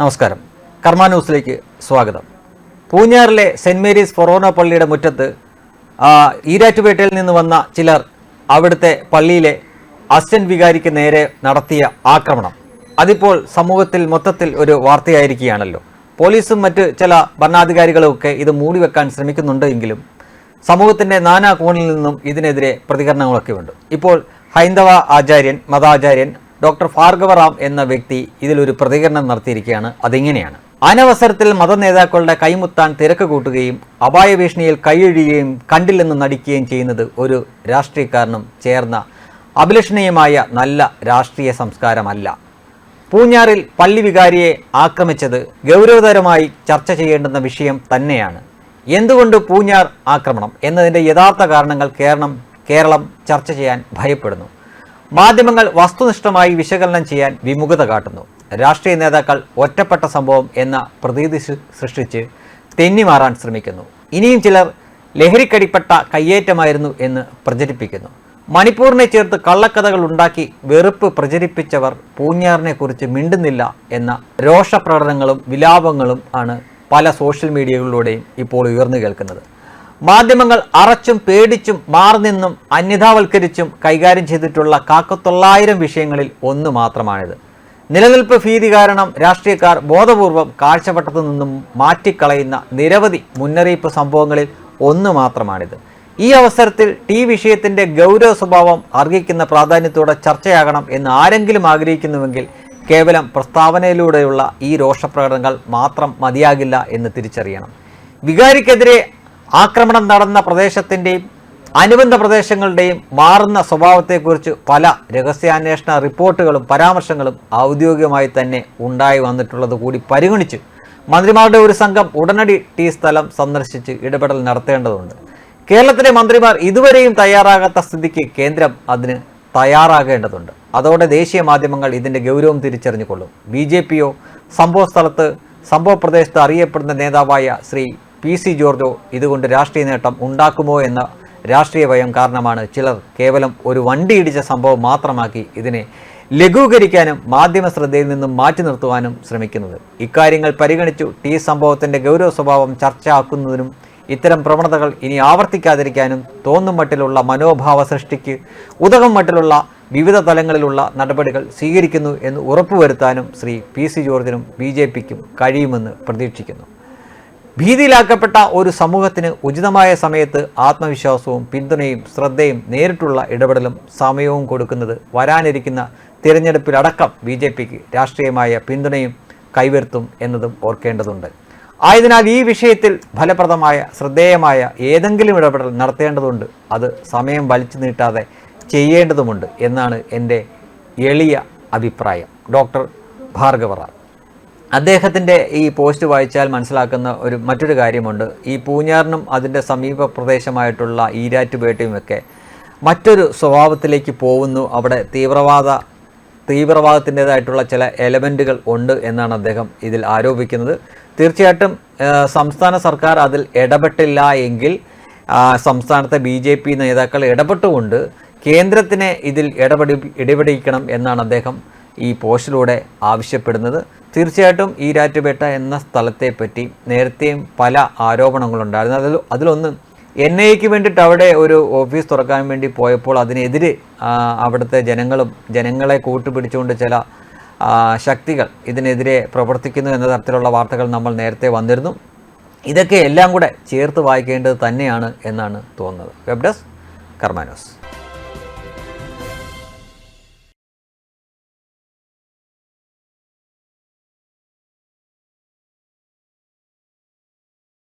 നമസ്കാരം. കർമ്മ ന്യൂസിലേക്ക് സ്വാഗതം. പൂഞ്ഞാറിലെ സെന്റ് മേരീസ് ഫൊറോന പള്ളിയുടെ മുറ്റത്ത് ഈരാറ്റുപേട്ടയിൽ നിന്ന് വന്ന ചിലർ അവിടുത്തെ പള്ളിയിലെ അസിസ്റ്റന്റ് വികാരിക്ക് നേരെ നടത്തിയ ആക്രമണം. അതിപ്പോൾ സമൂഹത്തിൽ മൊത്തത്തിൽ ഒരു വാർത്തയായിരിക്കുകയാണല്ലോ. പോലീസും മറ്റ് ചില ഭരണാധികാരികളും ഒക്കെ ഇത് മൂടിവെക്കാൻ ശ്രമിക്കുന്നുണ്ട് എങ്കിലും സമൂഹത്തിന്റെ നാനാ കോണിൽ നിന്നും ഇതിനെതിരെ പ്രതികരണങ്ങളൊക്കെ ഉണ്ട് ഇപ്പോൾ ഹൈന്ദവ ആചാര്യൻ മതാചാര്യൻ ഡോക്ടർ ഭാർഗവറാം എന്ന വ്യക്തി ഇതിലൊരു പ്രതികരണം നടത്തിയിരിക്കുകയാണ്. അതിങ്ങനെയാണ്. അനവസരത്തിൽ മതനേതാക്കളുടെ കൈമുത്താൻ തിരക്ക് കൂട്ടുകയും അപായ ഭീഷണിയിൽ കൈയൊഴിയുകയും കണ്ടില്ലെന്ന് നടിക്കുകയും ചെയ്യുന്നത് ഒരു രാഷ്ട്രീയക്കാരനും ചേർന്ന അഭിലഷണീയമായ നല്ല രാഷ്ട്രീയ സംസ്കാരമല്ല. പൂഞ്ഞാറിൽ പള്ളി വികാരിയെ ആക്രമിച്ചത് ഗൗരവതരമായി ചർച്ച ചെയ്യേണ്ടുന്ന വിഷയം തന്നെയാണ്. എന്തുകൊണ്ട് പൂഞ്ഞാർ ആക്രമണം? എന്നതിന്റെ യഥാർത്ഥ കാരണങ്ങൾ കേരളം കേരളം ചർച്ച ചെയ്യാൻ ഭയപ്പെടുന്നു. മാധ്യമങ്ങൾ വസ്തുനിഷ്ഠമായി വിശകലനം ചെയ്യാൻ വിമുഖത കാട്ടുന്നു. രാഷ്ട്രീയ നേതാക്കൾ ഒറ്റപ്പെട്ട സംഭവം എന്ന പ്രതീതി സൃഷ്ടിച്ച് തെന്നിമാറാൻ ശ്രമിക്കുന്നു. ഇനിയും ചിലർ ലഹരിക്കടിപ്പെട്ട കയ്യേറ്റമായിരുന്നു എന്ന് പ്രചരിപ്പിക്കുന്നു. മണിപ്പൂരിനെ ചേർത്ത് കള്ളക്കഥകൾ ഉണ്ടാക്കി വെറുപ്പ് പ്രചരിപ്പിച്ചവർ പൂഞ്ഞാറിനെ കുറിച്ച് മിണ്ടുന്നില്ല എന്ന രോഷപ്രകടനങ്ങളും വിലാപങ്ങളും ആണ് പല സോഷ്യൽ മീഡിയകളിലൂടെയും ഇപ്പോൾ ഉയർന്നു കേൾക്കുന്നത്. മാധ്യമങ്ങൾ അറച്ചും പേടിച്ചും മാറി നിന്നും അന്യതാവൽക്കരിച്ചും കൈകാര്യം ചെയ്തിട്ടുള്ള കാക്കത്തൊള്ളായിരം വിഷയങ്ങളിൽ ഒന്ന് മാത്രമാണിത്. നിലനിൽപ്പ് ഭീതി കാരണം രാഷ്ട്രീയക്കാർ ബോധപൂർവം കാഴ്ചവട്ടത്തു നിന്നും മാറ്റിക്കളയുന്ന നിരവധി മുന്നറിയിപ്പ് സംഭവങ്ങളിൽ ഒന്ന് മാത്രമാണിത്. ഈ അവസരത്തിൽ ടി വിഷയത്തിന്റെ ഗൗരവ സ്വഭാവം അർഹിക്കുന്ന പ്രാധാന്യത്തോടെ ചർച്ചയാകണം എന്ന് ആരെങ്കിലും ആഗ്രഹിക്കുന്നുവെങ്കിൽ കേവലം പ്രസ്താവനയിലൂടെയുള്ള ഈ രോഷപ്രകടനങ്ങൾ മാത്രം മതിയാകില്ല എന്ന് തിരിച്ചറിയണം. വികാരിക്കെതിരെ ആക്രമണം നടന്ന പ്രദേശത്തിന്റെയും അനുബന്ധ പ്രദേശങ്ങളുടെയും മാറുന്ന സ്വഭാവത്തെക്കുറിച്ച് പല രഹസ്യാന്വേഷണ റിപ്പോർട്ടുകളും പരാമർശങ്ങളും ഔദ്യോഗികമായി തന്നെ ഉണ്ടായി വന്നിട്ടുള്ളത് കൂടി പരിഗണിച്ച് മന്ത്രിമാരുടെ ഒരു സംഘം ഉടനടി ടി സ്ഥലം സന്ദർശിച്ച് ഇടപെടൽ നടത്തേണ്ടതുണ്ട്. കേരളത്തിലെ മന്ത്രിമാർ ഇതുവരെയും തയ്യാറാകാത്ത സ്ഥിതിക്ക് കേന്ദ്രം അതിന് തയ്യാറാകേണ്ടതുണ്ട്. അതോടെ ദേശീയ മാധ്യമങ്ങൾ ഇതിന്റെ ഗൗരവം തിരിച്ചറിഞ്ഞുകൊള്ളും. ബി ജെ പിയോ സംഭവ സ്ഥലത്ത് സംഭവ പ്രദേശത്ത് അറിയപ്പെടുന്ന നേതാവായ ശ്രീ പി സി ജോർജോ ഇതുകൊണ്ട് രാഷ്ട്രീയ നേട്ടം ഉണ്ടാക്കുമോ എന്ന രാഷ്ട്രീയ ഭയം കാരണമാണ് ചിലർ കേവലം ഒരു വണ്ടി ഇടിച്ച സംഭവം മാത്രമാക്കി ഇതിനെ ലഘൂകരിക്കാനും മാധ്യമ ശ്രദ്ധയിൽ നിന്നും മാറ്റി നിർത്തുവാനും ശ്രമിക്കുന്നത്. ഇക്കാര്യങ്ങൾ പരിഗണിച്ചു ടി സംഭവത്തിന്റെ ഗൗരവ സ്വഭാവം ചർച്ചയാക്കുന്നതിനും ഇത്തരം പ്രവണതകൾ ഇനി ആവർത്തിക്കാതിരിക്കാനും തോന്നും മട്ടിലുള്ള മനോഭാവ സൃഷ്ടിക്ക് ഉതകം മട്ടിലുള്ള വിവിധ തലങ്ങളിലുള്ള നടപടികൾ സ്വീകരിക്കുന്നു എന്ന് ഉറപ്പുവരുത്താനും ശ്രീ പി സി ജോർജിനും ബി കഴിയുമെന്ന് പ്രതീക്ഷിക്കുന്നു. ഭീതിയിലാക്കപ്പെട്ട ഒരു സമൂഹത്തിന് ഉചിതമായ സമയത്ത് ആത്മവിശ്വാസവും പിന്തുണയും ശ്രദ്ധയും നേരിട്ടുള്ള ഇടപെടലും സമയവും കൊടുക്കുന്നത് വരാനിരിക്കുന്ന തിരഞ്ഞെടുപ്പിലടക്കം ബി ജെ പിക്ക് രാഷ്ട്രീയമായ പിന്തുണയും കൈവരുത്തും എന്നതും ഓർക്കേണ്ടതുണ്ട്. ആയതിനാൽ ഈ വിഷയത്തിൽ ഫലപ്രദമായ ശ്രദ്ധേയമായ ഏതെങ്കിലും ഇടപെടൽ നടത്തേണ്ടതുണ്ട്. അത് സമയം വലിച്ചു നീട്ടാതെ ചെയ്യേണ്ടതുമുണ്ട് എന്നാണ് എന്റെ എളിയ അഭിപ്രായം. ഡോക്ടർ ഭാർഗവറാം. അദ്ദേഹത്തിന്റെ ഈ പോസ്റ്റ് വായിച്ചാൽ മനസ്സിലാക്കുന്ന ഒരു മറ്റൊരു കാര്യമുണ്ട്. ഈ പൂഞ്ഞാറിനും അതിന്റെ സമീപ പ്രദേശമായിട്ടുള്ള ഈരാറ്റുപേട്ടയുമൊക്കെ മറ്റൊരു സ്വഭാവത്തിലേക്ക് പോകുന്നു. അവിടെ തീവ്രവാദ തീവ്രവാദത്തിന്റെതായിട്ടുള്ള ചില എലമെന്റുകൾ ഉണ്ട് എന്നാണ് അദ്ദേഹം ഇതിൽ ആരോപിക്കുന്നത്. തീർച്ചയായിട്ടും സംസ്ഥാന സർക്കാർ അതിൽ ഇടപെട്ടില്ല എങ്കിൽ സംസ്ഥാനത്തെ ബി ജെ പി നേതാക്കൾ ഇടപെട്ടുകൊണ്ട് കേന്ദ്രത്തിനെ ഇതിൽ ഇടപെടി ഇടപെടിക്കണം എന്നാണ് അദ്ദേഹം ഈ പോസ്റ്റിലൂടെ ആവശ്യപ്പെടുന്നത്. തീർച്ചയായിട്ടും ഈരാറ്റുപേട്ട എന്ന സ്ഥലത്തെപ്പറ്റി നേരത്തെയും പല ആരോപണങ്ങളുണ്ടായിരുന്നു. അതിൽ അതിലൊന്ന് എൻ ഐക്ക് വേണ്ടിയിട്ട് അവിടെ ഒരു ഓഫീസ് തുറക്കാൻ വേണ്ടി പോയപ്പോൾ അതിനെതിരെ അവിടുത്തെ ജനങ്ങളും ജനങ്ങളെ കൂട്ടുപിടിച്ചുകൊണ്ട് ചില ശക്തികൾ ഇതിനെതിരെ പ്രവർത്തിക്കുന്നു എന്ന തരത്തിലുള്ള വാർത്തകൾ നമ്മൾ നേരത്തെ വന്നിരുന്നു. ഇതൊക്കെ എല്ലാം കൂടെ ചേർത്ത് വായിക്കേണ്ടത് തന്നെയാണ് എന്നാണ് തോന്നുന്നത്. Web desk കർമാനോസ്